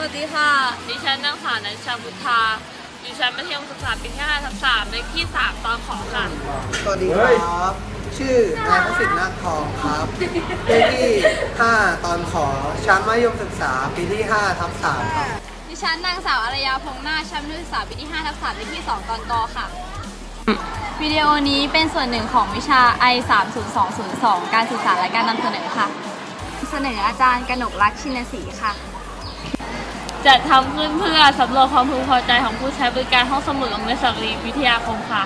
วัสดีค่ะ ดิฉันนางสาวนันชาบุทาอยู่ชั้นมัธยมศึกษาปีที่5ทับ3เลขที่ 3 ตอนของค่ะ สวัสดีครับ ชื่อนายพระสิทธิ์นาคทองครับเลขที่ 5 ตอนขอชั้นมัธยมศึกษาปีที่5ทับ3ครับดิฉันนางสาวอารยาพงษ์นาคชั้นมัธยมศึกษาปีที่5ทับ3เลขที่ 2 ตอนกอค่ะ วิดีโอนี้เป็นส่วนหนึ่งของวิชา I 3 0 2 0 2การสื่อสารและการนำเสนอค่ะ เสนออาจารย์กนกรักชินศรีค่ะ จัดทำขึ้นเพื่อสำรวจความพึงพอใจของผู้ใช้บริการห้องสมุดโรงเรียนสตรีวิทยาคมค่ะ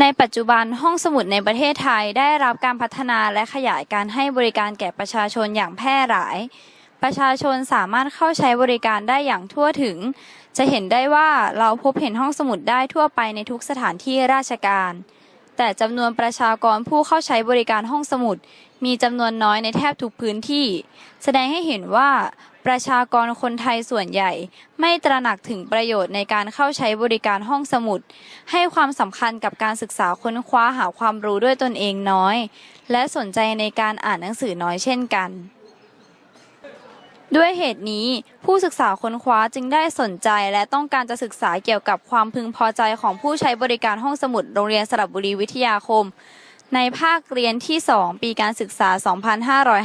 ในปัจจุบันห้องสมุดในประเทศไทยได้รับการพัฒนาและขยายการให้บริการแก่ประชาชนอย่างแพร่หลาย ประชาชนสามารถเข้าใช้บริการได้อย่างทั่วถึง จะเห็นได้ว่าเราพบเห็นห้องสมุดได้ทั่วไปในทุกสถานที่ราชการ แต่จำนวนประชากรผู้เข้าใช้บริการห้องสมุดมีจำนวนน้อยในแทบทุกพื้นที่ แสดงให้เห็นว่า ประชากรคนไทยส่วนใหญ่ ไม่ตระหนักถึงประโยชน์ในการเข้าใช้บริการห้องสมุด ให้ความสำคัญกับการศึกษาค้นคว้าหาความรู้ด้วยตนเองน้อย และสนใจในการอ่านหนังสือน้อยเช่นกันด้วยเหตุนี้ผู้ศึกษาค้นคว้าจึงได้สนใจและต้องการจะศึกษาเกี่ยวกับความพึงพอใจของผู้ใช้บริการห้องสมุดโรงเรียนสระบุรีวิทยาคม ในภาคเรียนที่ 2 ปีการศึกษา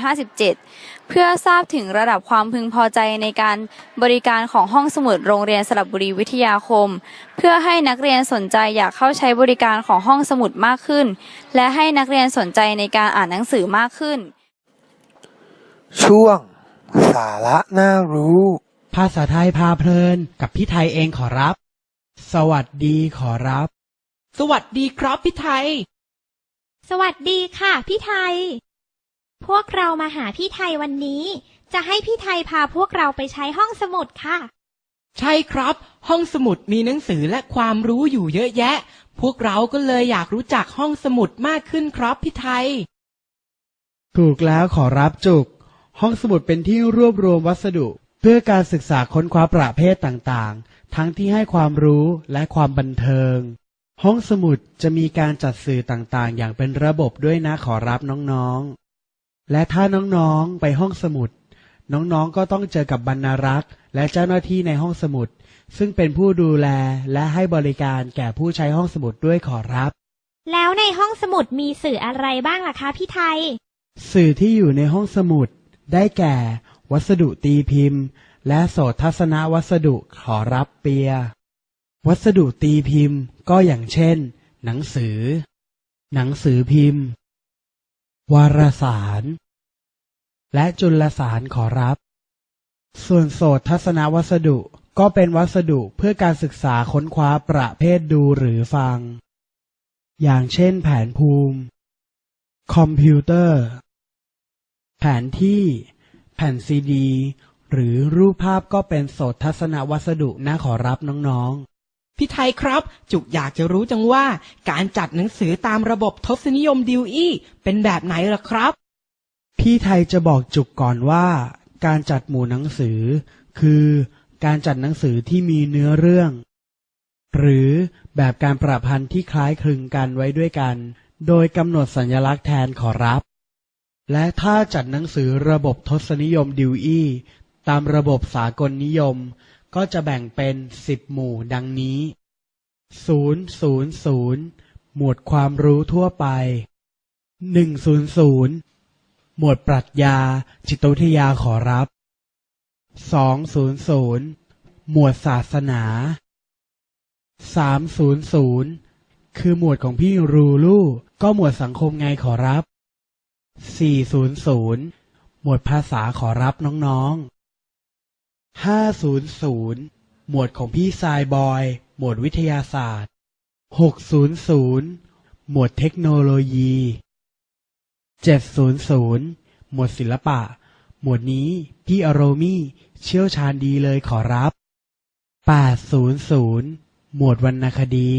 2557 เพื่อทราบถึงระดับความพึงพอใจในการบริการของห้องสมุดโรงเรียนสระบุรีวิทยาคม เพื่อให้นักเรียนสนใจอยากเข้าใช้บริการของห้องสมุดมากขึ้น และให้นักเรียนสนใจในการอ่านหนังสือมากขึ้น ช่วง สาระน่ารู้ ภาษาไทยพาเพลิน กับพี่ไทยเองขอรับ สวัสดีขอรับ สวัสดีครับพี่ไทย สวัสดีค่ะ พี่ไทย พวกเรามาหาพี่ไทยวันนี้ จะให้พี่ไทยพาพวกเราไปใช้ห้องสมุดค่ะ ใช่ครับ ห้องสมุดมีหนังสือและความรู้อยู่เยอะแยะ พวกเราก็เลยอยากรู้จักห้องสมุดมากขึ้นครับพี่ไทย ถูกแล้วขอรับจุก ห้องสมุดเป็นที่รวบรวมวัสดุ เพื่อการศึกษาค้นคว้าประเภทต่างๆ ทั้งที่ให้ความรู้และความบันเทิง ห้องสมุดจะมีการจัดสื่อต่างๆ อย่างเป็นระบบด้วยนะขอรับน้องๆ และถ้าน้องๆไปห้องสมุด น้องๆก็ต้องเจอกับบรรณารักษ์และเจ้าหน้าที่ในห้องสมุด ซึ่งเป็นผู้ดูแลและให้บริการแก่ผู้ใช้ห้องสมุดด้วยขอรับ แล้วในห้องสมุดมีสื่ออะไรบ้างล่ะคะพี่ไทย สื่อที่อยู่ในห้องสมุด ได้แก่ วัสดุตีพิมพ์ และโสตทัศนวัสดุขอรับเปีย วัสดุตีพิมพ์ก็อย่างเช่น หนังสือ หนังสือพิมพ์ วารสาร และจุลสารขอรับ ส่วนโสตทัศนวัสดุก็เป็นวัสดุเพื่อการศึกษาค้นคว้าประเภทดูหรือฟัง อย่างเช่นแผนภูมิ คอมพิวเตอร์ แผนที่ แผ่นซีดี หรือรูปภาพก็เป็นโสตทัศนวัสดุนะขอรับน้องๆ พี่ไทยครับ จุกอยากจะรู้จังว่า การจัดหนังสือตามระบบทศนิยมดิวอี้เป็นแบบไหนล่ะครับ พี่ไทยจะบอกจุกก่อนว่า การจัดหมู่หนังสือ คือการจัดหนังสือที่มีเนื้อเรื่อง หรือแบบการประพันธ์ที่คล้ายคลึงกันไว้ด้วยกัน โดยกำหนดสัญลักษณ์แทนขอรับ และถ้าจัดหนังสือระบบทศนิยมดิวอี้ตามระบบสากลนิยม ก็จะแบ่งเป็นสิบหมู่ดังนี้000หมวดความรู้ทั่วไป100หมวดปรัชญา จิตวิทยาขอรับ200หมวดศาสนา300คือหมวดของพี่รูลู่ก็หมวดสังคมไงขอรับ 400 หมวดภาษาขอรับน้องๆ 500หมวดของพี่ทรายบอย หมวดวิทยาศาสตร์600หมวดเทคโนโลยี700หมวดศิลปะ หมวดนี้พี่อโรมี่เชี่ยวชาญดีเลยขอรับ800หมวดวรรณคดี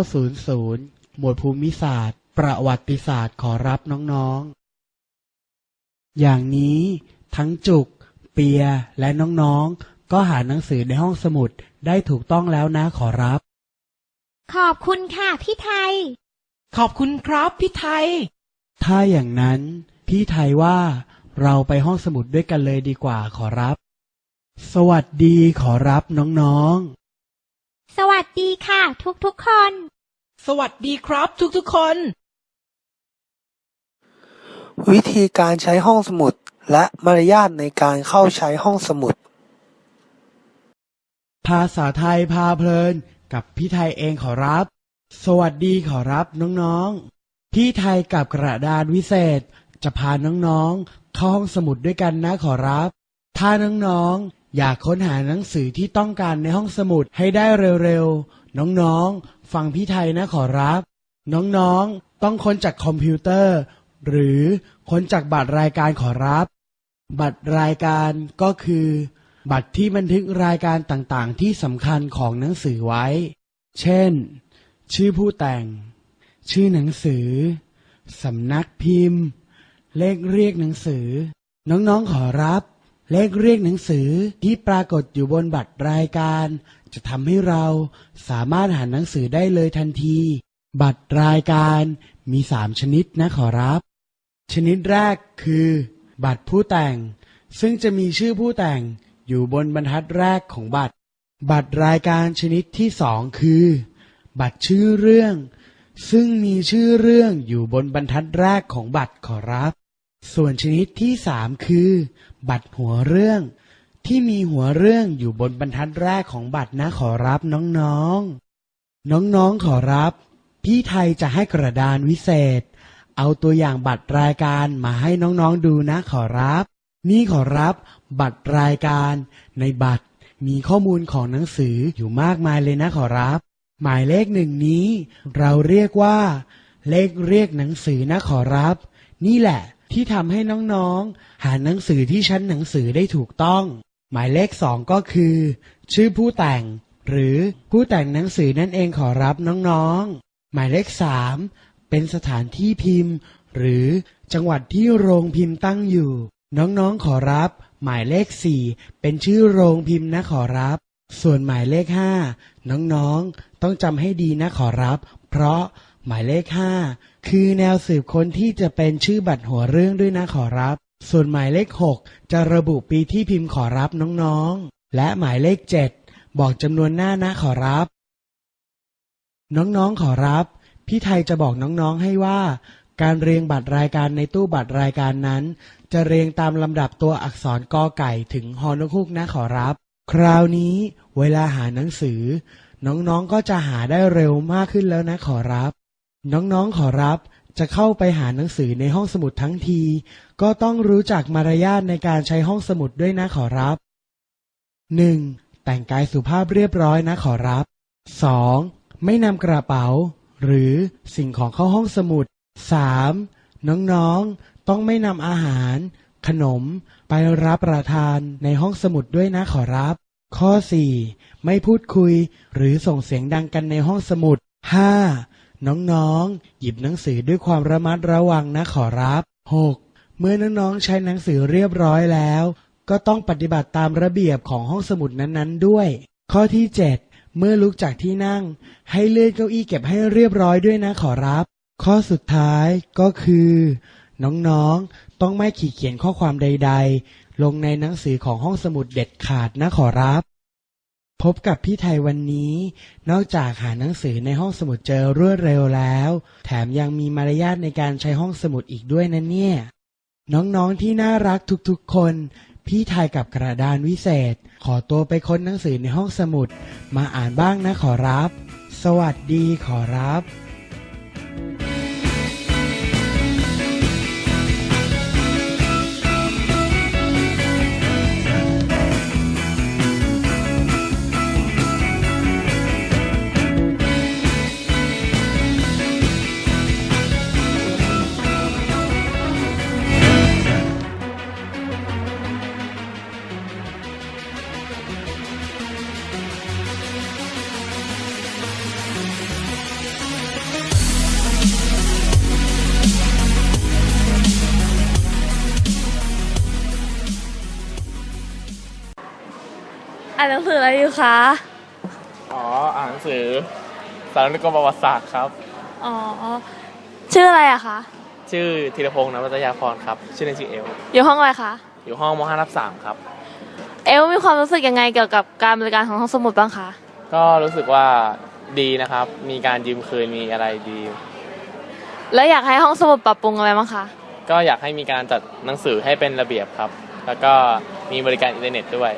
900หมวดภูมิศาสตร์ ประวัติศาสตร์ขอรับน้องๆ อย่างนี้ทั้งจุก เปียและน้องๆ ก็หาหนังสือในห้องสมุดได้ถูกต้องแล้วนะขอรับ ขอบคุณค่ะพี่ไทย ขอบคุณครับพี่ไทย ถ้าอย่างนั้นพี่ไทยว่าเราไปห้องสมุดด้วยกันเลยดีกว่าขอรับ สวัสดีขอรับน้องๆ สวัสดีค่ะทุกๆคน สวัสดีครับทุกๆคน วิธีการใช้ห้องสมุด และมารยาทในการเข้าใช้ห้องสมุด ภาษาไทยพาเพลินกับพี่ไทยเองขอรับ สวัสดีขอรับน้องๆ พี่ไทยกับกระดานวิเศษ จะพาน้องๆ เข้าห้องสมุดด้วยกันนะขอรับ ถ้าน้องๆ อยากค้นหาหนังสือที่ต้องการในห้องสมุดให้ได้เร็วๆ น้องๆ ฟังพี่ไทยนะขอรับ น้องๆ ต้องค้นจากคอมพิวเตอร์ หรือค้นจากบัตรรายการขอรับ บัตรรายการก็คือ บัตรที่บันทึกรายการต่างๆ ที่สำคัญของหนังสือไว้ เช่น ชื่อผู้แต่ง ชื่อหนังสือ สำนักพิมพ์ เลขเรียกหนังสือ น้องๆขอรับ เลขเรียกหนังสือที่ปรากฏอยู่บนบัตรรายการ จะทำให้เราสามารถหาหนังสือได้เลยทันที บัตรรายการมีสามชนิดนะขอรับ ชนิดแรกคือ บัตรผู้แต่ง ซึ่งจะมีชื่อผู้แต่งอยู่บนบรรทัดแรกของบัตร บัตรรายการชนิดที่สองคือ บัตรชื่อเรื่อง ซึ่งมีชื่อเรื่องอยู่บนบรรทัดแรกของบัตรขอรับ ส่วนชนิดที่สามคือ บัตรหัวเรื่อง ที่มีหัวเรื่องอยู่บนบรรทัดแรกของบัตรนะขอรับน้องๆ น้องๆขอรับ พี่ไทยจะให้กระดานวิเศษ เอาตัวอย่างบัตรรายการมาให้น้องๆดูนะขอรับ นี่ขอรับ บัตรรายการ ในบัตรมีข้อมูลของหนังสืออยู่มากมายเลยนะขอรับ หมายเลขหนึ่งนี้ เราเรียกว่า เลขเรียกหนังสือนะขอรับ นี่แหละ ที่ทำให้น้องๆ หาหนังสือที่ชั้นหนังสือได้ถูกต้อง หมายเลขสองก็คือ ชื่อผู้แต่ง หรือผู้แต่งหนังสือนั่นเองขอรับน้องๆ หมายเลขสาม เป็นสถานที่พิมพ์ หรือจังหวัดที่โรงพิมพ์ตั้งอยู่ น้องๆขอรับ หมายเลขสี่เป็นชื่อโรงพิมพ์นะขอรับ ส่วนหมายเลขห้าน้องๆ ต้องจำให้ดีนะขอรับ เพราะหมายเลขห้าคือแนวสืบค้นที่จะเป็นชื่อบัตรหัวเรื่องด้วยนะขอรับ ส่วนหมายเลขหจะระบุปีที่พิมพ์ขอรับน้องๆ และหมายเลขเจ็ดบอกจำนวนหน้านะขอรับ น้องๆขอรับ พี่ไทยจะบอกน้องๆให้ว่า การเรียงบัตรรายการในตู้บัตรรายการนั้น จะเรียงตามลำดับตัวอักษรกอไก่ถึงฮอนกฮูกนะขอรับ คราวนี้เวลาหาหนังสือ น้องๆก็จะหาได้เร็วมากขึ้นแล้วนะขอรับ น้องๆขอรับจะเข้าไปหาหนังสือในห้องสมุดทั้งที ก็ต้องรู้จักมารยาทในการใช้ห้องสมุดด้วยนะขอรับ 1. แต่งกายสุภาพเรียบร้อยนะขอรับ 2. ไม่นำกระเป๋า หรือสิ่งของเข้าห้องสมุด 3. น้องๆ ต้องไม่นำอาหาร ขนมไปรับประทานในห้องสมุดด้วยนะขอรับ ข้อ 4. ไม่พูดคุยหรือส่งเสียงดังกันในห้องสมุด 5. น้องๆ หยิบหนังสือด้วยความระมัดระวังนะขอรับ 6. เมื่อน้องๆ ใช้หนังสือเรียบร้อยแล้ว ก็ต้องปฏิบัติตามระเบียบของห้องสมุดนั้นๆ ด้วย ข้อที่ 7 เมื่อลุกจากที่นั่ง ให้เลื่อนเก้าอี้เก็บให้เรียบร้อยด้วยนะขอรับ ข้อสุดท้ายก็คือ น้องๆต้องไม่ขีดเขียนข้อความใด ๆ ลงในหนังสือของห้องสมุดเด็ดขาดนะขอรับ พบกับพี่ไทยวันนี้ นอกจากหาหนังสือในห้องสมุดเจอรวดเร็วแล้ว แถมยังมีมารยาทในการใช้ห้องสมุดอีกด้วยนะเนี่ย น้องๆที่น่ารักทุกๆคน พี่ไทยกับกระดานวิเศษ ขอตัวไปค้นหนังสือในห้องสมุด มาอ่านบ้างนะขอรับ สวัสดีขอรับ สืออะไรอยู่คะ อ๋อ อ่านหนังสือ สารนิกรมประวัติศาสตร์ครับ อ๋อ ชื่ออะไรอะคะ ชื่อธีรพงศ์นวัตยาพรครับ ชื่อเล่นชื่อเอล อยู่ห้องอะไรคะ อยู่ห้องมห้ารับสามครับ เอลมีความรู้สึกยังไงเกี่ยวกับการบริการของห้องสมุดบ้างคะ ก็รู้สึกว่าดีนะครับ มีการยืมคืน มีอะไรดี แล้วอยากให้ห้องสมุดปรับปรุงอะไรบ้างคะ ก็อยากให้มีการจัดหนังสือให้เป็นระเบียบครับ แล้วก็มีบริการอินเทอร์เน็ตด้วย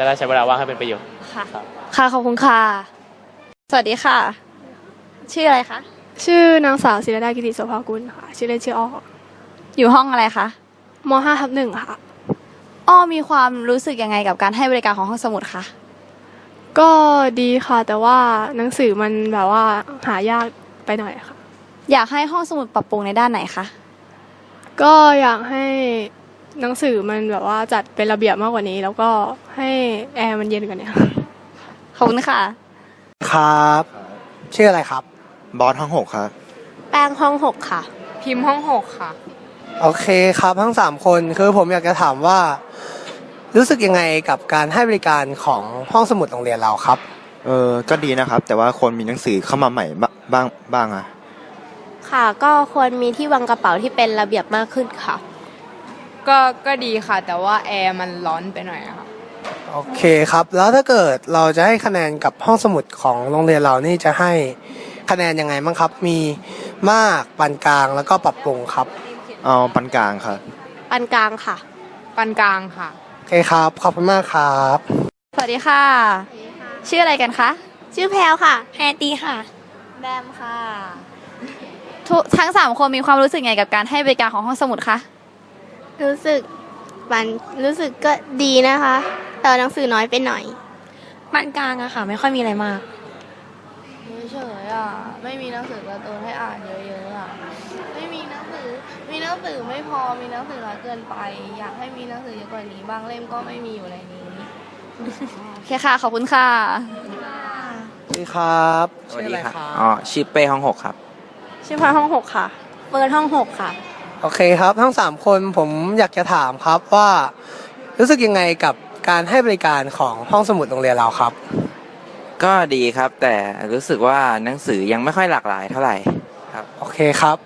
จะได้ใช้เวลาว่างให้เป็นประโยชน์ ค่ะ ครับ ค่ะ ขอบคุณค่ะ สวัสดีค่ะ ชื่ออะไรคะ ชื่อนางสาวศิรดากิติโสภากุลค่ะ ชื่อเล่นชื่ออ้ออยู่ห้องอะไรคะ มห้าทับหนึ่งค่ะ อ้อมีความรู้สึกยังไงกับการให้บริการของห้องสมุดคะ ก็ดีค่ะ แต่ว่าหนังสือมันแบบว่าหายากไปหน่อยค่ะ อยากให้ห้องสมุดปรับปรุงในด้านไหนคะ ก็อยากให้ หนังสือมันแบบว่าจัดเป็นระเบียบมากกว่านี้ แล้วก็ให้แอร์มันเย็นกว่านี้ค่ะขอบคุณค่ะ ครับ ชื่ออะไรครับ บอสทั้งหกครับ แป้งห้องหกค่ะ พิมพ์ห้องหกค่ะ โอเคครับทั้งสามคนคือผมอยากจะถามว่า รู้สึกยังไงกับการให้บริการของห้องสมุดโรงเรียนเราครับ เออก็ดีนะครับ แต่ว่าคนมีหนังสือเข้ามาใหม่บ้าบ้างบ้างอะค่ะ ก็ควรมีที่วางกระเป๋าที่เป็นระเบียบมากขึ้นค่ะ ก็ก็ดีค่ะ แต่ว่าแอร์มันร้อนไปหน่อยอะค่ะ โอเคครับ แล้วถ้าเกิดเราจะให้คะแนนกับห้องสมุดของโรงเรียนเรานี่จะให้คะแนนยังไงบ้างครับ มีมากปานกลางแล้วก็ปรับปรุงครับเอาปานกลางครับ ปานกลางค่ะ ปานกลางค่ะ โอเคครับขอบคุณมากครับ สวัสดีค่ะ ชื่ออะไรกันคะ ชื่อแพลวค่ะแฮตตี้ค่ะ แบมค่ะ ทุกทั้งสามคนมีความรู้สึกไงกับการให้บริการของห้องสมุดคะ รู้สึกมันรู้สึกก็ดีนะคะ แต่หนังสือน้อยไปหน่อยปานกลางอะค่ะ ไม่ค่อยมีอะไรมาก เฉยๆอะ ไม่มีหนังสือการ์ตูนให้อ่านเยอะๆอะ ไม่มีหนังสือ มีหนังสือไม่พอ มีหนังสือน้อยเกินไป อยากให้มีหนังสือเยอะกว่านี้บางเล่มก็ไม่มีอยู่ในนี้ โอเคค่ะ ขอบคุณค่ะ สวัสดีครับสวัสดีชื่ออะไรครับครับอ๋อชื่อเป้ห้องหกครับ ชื่อพลอยห้องหกค่ะเปิดห้องหกค่ะ โอเคครับ ทั้งสามคนผมอยากจะถามครับว่ารู้สึกยังไงกับการให้บริการของห้องสมุดโรงเรียนเราครับ ก็ดีครับ แต่รู้สึกว่าหนังสือยังไม่ค่อยหลากหลายเท่าไหร่ครับ โอเคครับ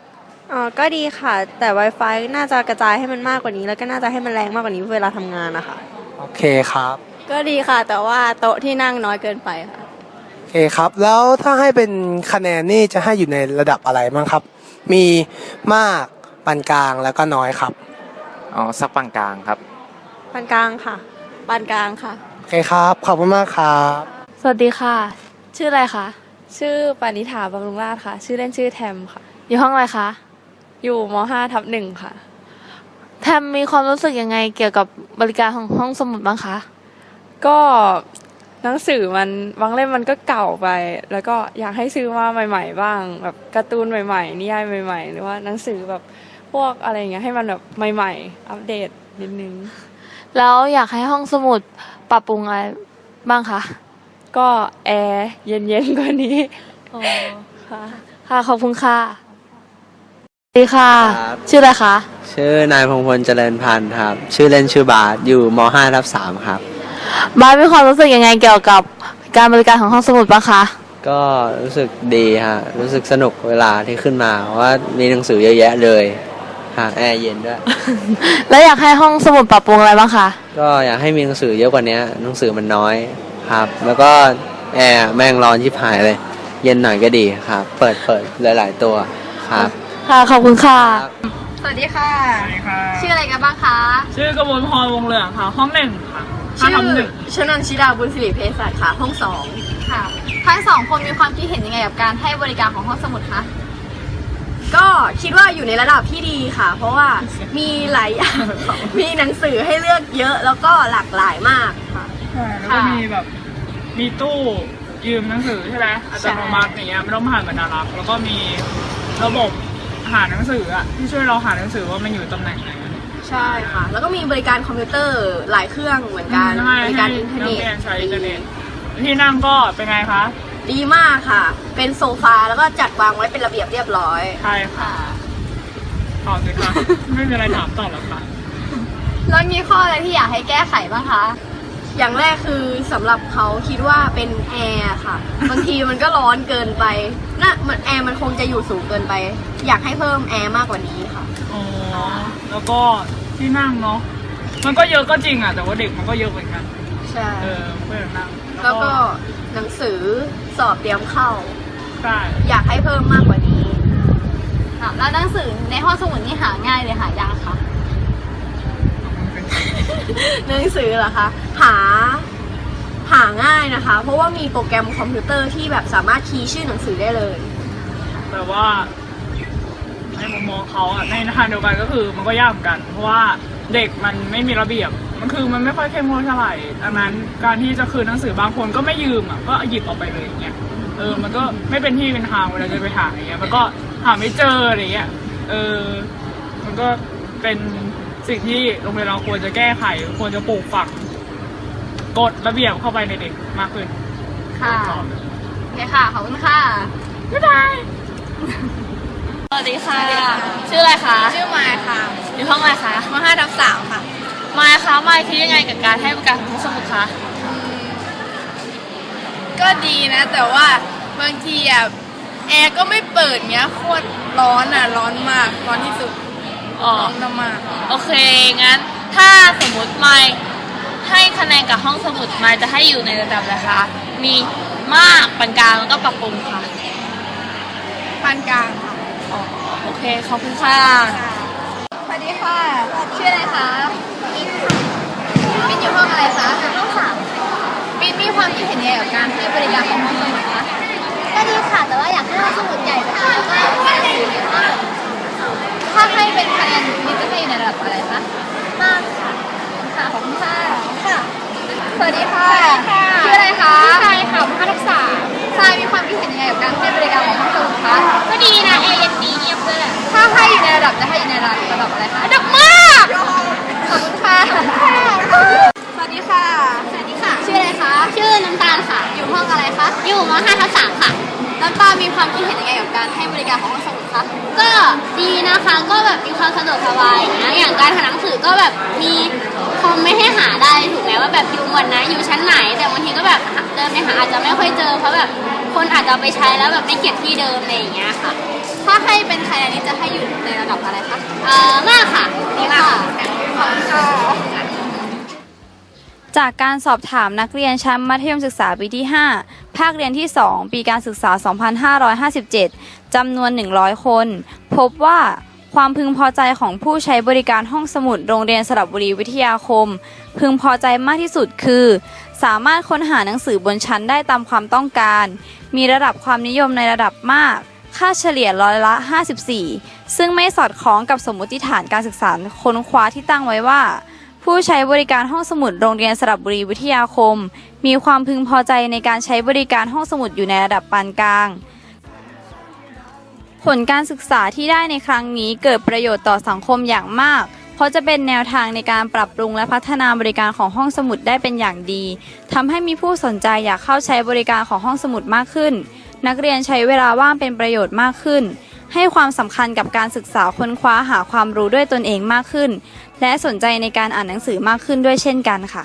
อ๋อก็ดีค่ะ แต่ Wi-Fi น่าจะกระจายให้มันมากกว่านี้ แล้วก็น่าจะให้มันแรงมากกว่านี้เวลาทำงานนะคะ โอเคครับ ก็ดีค่ะ แต่ว่าโต๊ะที่นั่งน้อยเกินไปค่ะ โอเคครับ แล้วถ้าให้เป็นคะแนนนี่จะให้อยู่ในระดับอะไรบ้างครับ มีมาก ปานกลางแล้วก็น้อยครับ อ๋อสักปานกลางครับ ปานกลางค่ะ ปานกลางค่ะ โอเคครับ ขอบคุณมากครับ สวัสดีค่ะ ชื่ออะไรคะ ชื่อปานิธาบำรุงราชค่ะ ชื่อเล่นชื่อแทมค่ะ อยู่ห้องอะไรคะ อยู่มห้าทับหนึ่งค่ะ แทมมีความรู้สึกยังไงเกี่ยวกับบริการของห้องสมุดบ้างคะ ก็หนังสือมันบางเล่มมันก็เก่าไป แล้วก็อยากให้ซื้อมาใหม่ ๆ บ้าง แบบการ์ตูนใหม่ ๆ นิยายใหม่ ๆ หรือว่าหนังสือแบบ พวกอะไรอย่างเงี้ยให้มันแบบใหม่ ๆ อัปเดตนิดนึง แล้วอยากให้ห้องสมุดปรับปรุงอะไรบ้างคะ ก็แอร์เย็นๆกว่านี้อ๋อค่ะ ค่ะ ขอบคุณค่ะสวัสดีค่ะ ครับ ชื่ออะไรคะ ชื่อนายพงพลเจริญพันธ์ครับ ชื่อเล่นชื่อบาสอยู่ม5ทับ3ครับบาสมีความรู้สึกยังไงเกี่ยวกับการบริการของห้องสมุดบ้างคะ ก็รู้สึกดีฮะรู้สึกสนุกเวลาที่ขึ้นมาเพราะว่ามีหนังสือเยอะแยะเลย ฮะแอร์เย็นด้วย แล้วอยากให้ห้องสมุดปรับปรุงอะไรบ้างคะก็อยากให้มีหนังสือเยอะกว่านี้หนังสือมันน้อยครับ แล้วก็แอร์แม่งร้อนชิบหายเลย เย็นหน่อยก็ดีครับ เปิดเปิดหลาย ๆ ตัวครับ ค่ะขอบคุณค่ะ สวัสดีค่ะ สวัสดีค่ะชื่ออะไรกันบ้างคะชื่อกระมวลพรวงเหลืองค่ะ ห้องหนึ่งค่ะห้าชื่อทำหนึ่งชนันชิดาบุญสิริเพศสัตค่ะ ห้องสองค่ะทั้งสองคนมีความคิดเห็นยังไงกับการให้บริการของห้องสมุดคะ ก็คิดว่าอยู่ในระดับที่ดีค่ะ เพราะว่ามีหลายอย่างมีหนังสือให้เลือกเยอะแล้วก็หลากหลายมากค่ะแล้วก็มีแบบมีตู้ยืมหนังสือใช่ไหมอัตโนมัติอย่างเงี้ยไม่ต้องผ่านบรรณารักษ์แล้วก็มีระบบหาหนังสืออะที่ช่วยเราหาหนังสือว่ามันอยู่ตำแหน่งไหนใช่ค่ะ แล้วก็มีบริการคอมพิวเตอร์หลายเครื่องเหมือนกันใช่บริการอินเทอร์เน็ตให้นักเรียนใช้อินเทอร์เน็ตที่นั่งก็เป็นไงคะ ดีมากค่ะ เป็นโซฟาแล้วก็จัดวางไว้เป็นระเบียบเรียบร้อย ใช่ค่ะตอบสิคะไม่มีอะไรถามต่อแล้วค่ะ แล้วมีข้ออะไรที่อยากให้แก้ไขบ้างคะ อย่างแรกคือสำหรับเขาคิดว่าเป็นแอร์ค่ะ บางทีมันก็ร้อนเกินไปน่ะมันแอร์มันคงจะอยู่สูงเกินไป อยากให้เพิ่มแอร์มากกว่านี้ค่ะ อ๋อ แล้วก็ที่นั่งเนาะ มันก็เยอะก็จริงอะ แต่ว่าเด็กมันก็เยอะเหมือนกัน ใช่ เออเพื่อนนั่ง แล้วก็หนังสือ สอบเตรียมเข้า ใช่อยากให้เพิ่มมากกว่านี้ค่ะแล้วหนังสือในห้องสมุดนี่หาง่ายหรือหายากคะหนังสือเหรอคะ หา หาง่ายนะคะ เพราะว่ามีโปรแกรมคอมพิวเตอร์ที่แบบสามารถคีย์ชื่อหนังสือได้เลย แต่ว่าในมุมมองเขาอะในทางเดียวกันก็คือมันก็ยากเหมือนกัน เพราะว่าเด็กมันไม่มีระเบียบมัน คือมันไม่ค่อยเข้มงวดเท่าไหร่ดังนั้นการที่จะคืนหนังสือบางคนก็ไม่ยืมอะก็หยิบออกไปเลยอย่างเงี้ยเออมันก็ไม่เป็นที่เป็นทางเวลาจะไปหาอย่างเงี้ยมันก็หาไม่เจออะไรเงี้ยเออมันก็เป็นสิ่งที่โรงเรียนเราควรจะแก้ไขควรจะปลูกฝังกฎระเบียบเข้าไปในเด็กมากขึ้นค่ะโอเคค่ะขอบคุณค่ะบ๊ายบายสวัสดีค่ะ ชื่ออะไรคะ ชื่อมายค่ะ อยู่ห้องอะไรคะมห้าทับสามค่ะ มายคะมายคิดยังไงกับการให้บริการของห้องสมุดคะก็ดีนะ แต่ว่าบางทีอะแอร์ก็ไม่เปิดเงี้ยโคตรร้อนอะร้อนมากร้อนที่สุดอ๋อร้อนมากโอเคงั้น ถ้าสมมติมายให้คะแนนกับห้องสมุดมายจะให้อยู่ในระดับอะไรคะมีมากปานกลางแล้วก็ปรับปรุงค่ะปานกลางค่ะอ๋อโอเคขอบคุณค่ะสวัสดีค่ะชื่ออะไรคะ มินอยู่ห้องอะไรคะห้องสามมินมีความคิดเห็นยังไงกับการให้บริการของห้องสมุดคะก็ดีค่ะแต่ว่าอยากให้ห้องสมุดใหญ่กว่านี้แล้วก็มีหนังสือเยอะมากถ้าให้เป็นคะแนนมินจะให้อยู่ในระดับอะไรคะมากค่ะค่ะขอบคุณค่ะค่ะ สวัสดีค่ะชื่ออะไรคะทรายค่ะมทับสามทรายมีความคิดเห็นยังไงกับการให้บริการของห้องสมุดคะก็ดีนะแอร์เย็นดีเงียบด้วยแหละถ้าให้อยู่ในระดับจะให้อยู่ในระดับระดับอะไรคะระดับมากขอบ คุณค่ะ สวัสดีค่ะ สวัสดีค่ะ ชื่ออะไรคะ ชื่อน้ำตาลค่ะ อยู่ห้องอะไรคะ อยู่มห้าทับสามค่ะ น้ำตาลมีความคิดเห็นยังไงกับการให้บริการของห้องสมุดคะ ก็ดีนะคะ ก็แบบมีความสะดวกสบายนะ อย่างการหาหนังสือก็แบบมีคอมไม่ให้หาได้ถูกไหมว่าแบบอยู่หมวดนะ อยู่ชั้นไหน แต่บางทีก็แบบหาเดินไปหาอาจจะไม่ค่อยเจอ เพราะแบบคนอาจจะเอาไปใช้แล้วแบบไม่เก็บที่เดิมอะไรอย่างเงี้ยค่ะ ถ้าให้เป็นคะแนนนี้จะให้อยู่ในระดับอะไรคะ เอ่อมากค่ะดีมากค่ะขอบคุณค่ะ จากการสอบถามนักเรียนชั้นมัธยมศึกษาปีที่ 5 ภาคเรียนที่ 2 ปีการศึกษา 2557 จำนวน 100 คน พบว่าความพึงพอใจของผู้ใช้บริการห้องสมุดโรงเรียนสระบุรีวิทยาคม พึงพอใจมากที่สุดคือ สามารถค้นหาหนังสือบนชั้นได้ตามความต้องการ มีระดับความนิยมในระดับมาก ค่าเฉลี่ยร้อยละ 54 ซึ่งไม่สอดคล้องกับสมมติฐานการศึกษาค้นคว้าที่ตั้งไว้ว่า ผู้ใช้บริการห้องสมุดโรงเรียนสระบุรีวิทยาคม มีความพึงพอใจในการใช้บริการห้องสมุดอยู่ในระดับปานกลาง ผลการศึกษาที่ได้ในครั้งนี้เกิดประโยชน์ต่อสังคมอย่างมากเพราะจะเป็นแนวทางในการปรับปรุงและพัฒนาบริการของห้องสมุดได้เป็นอย่างดีทำให้มีผู้สนใจอยากเข้าใช้บริการของห้องสมุดมากขึ้น นักเรียนใช้เวลาว่างเป็นประโยชน์มากขึ้น ให้ความสำคัญกับการศึกษาค้นคว้าหาความรู้ด้วยตนเองมากขึ้น และสนใจในการอ่านหนังสือมากขึ้นด้วยเช่นกันค่ะ